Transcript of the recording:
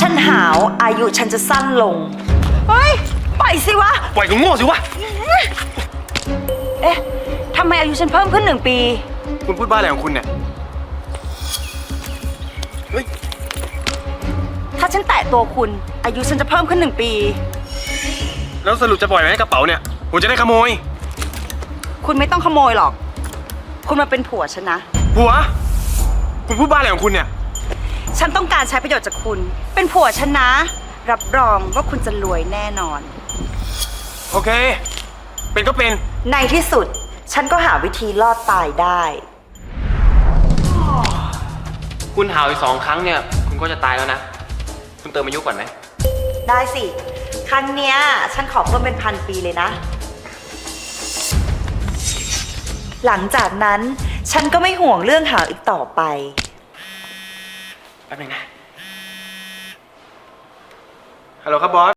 ฉันหาวอายุฉันจะสั้นลง เฮ้ย ปล่อยสิวะ ปล่อยกูโง่สิวะ เอ๊ะทำไมอายุฉันเพิ่มขึ้นหนึ่งปี คุณพูดบ้าอะไรของคุณเนี่ย เฮ้ย ถ้าฉันแตะตัวคุณ อายุฉันจะเพิ่มขึ้นหนึ่งปี แล้วสรุปจะปล่อยไหมกระเป๋าเนี่ย ผมจะได้ขโมย คุณไม่ต้องขโมยหรอก คุณมาเป็นผัวฉันนะ หัว คุณพูดบ้าอะไรของคุณเนี่ย ฉันต้องการใช้ประโยชน์จากคุณ เป็นผัวฉันนะ รับรองว่าคุณจะรวยแน่นอน โอเค เป็นก็เป็น ในที่สุด ฉันก็หาวิธีรอดตายได้ คุณหาวอีกสองครั้งเนี่ย คุณก็จะตายแล้วนะ คุณเติมอายุก่อนไหม ได้สิ ครั้งเนี้ย ฉันขอเพิ่มเป็นพันปีเลยนะ หลังจากนั้น ฉันก็ไม่ห่วงเรื่องหาวอีกต่อไปแป๊บนึงนะฮัลโหลครับบอส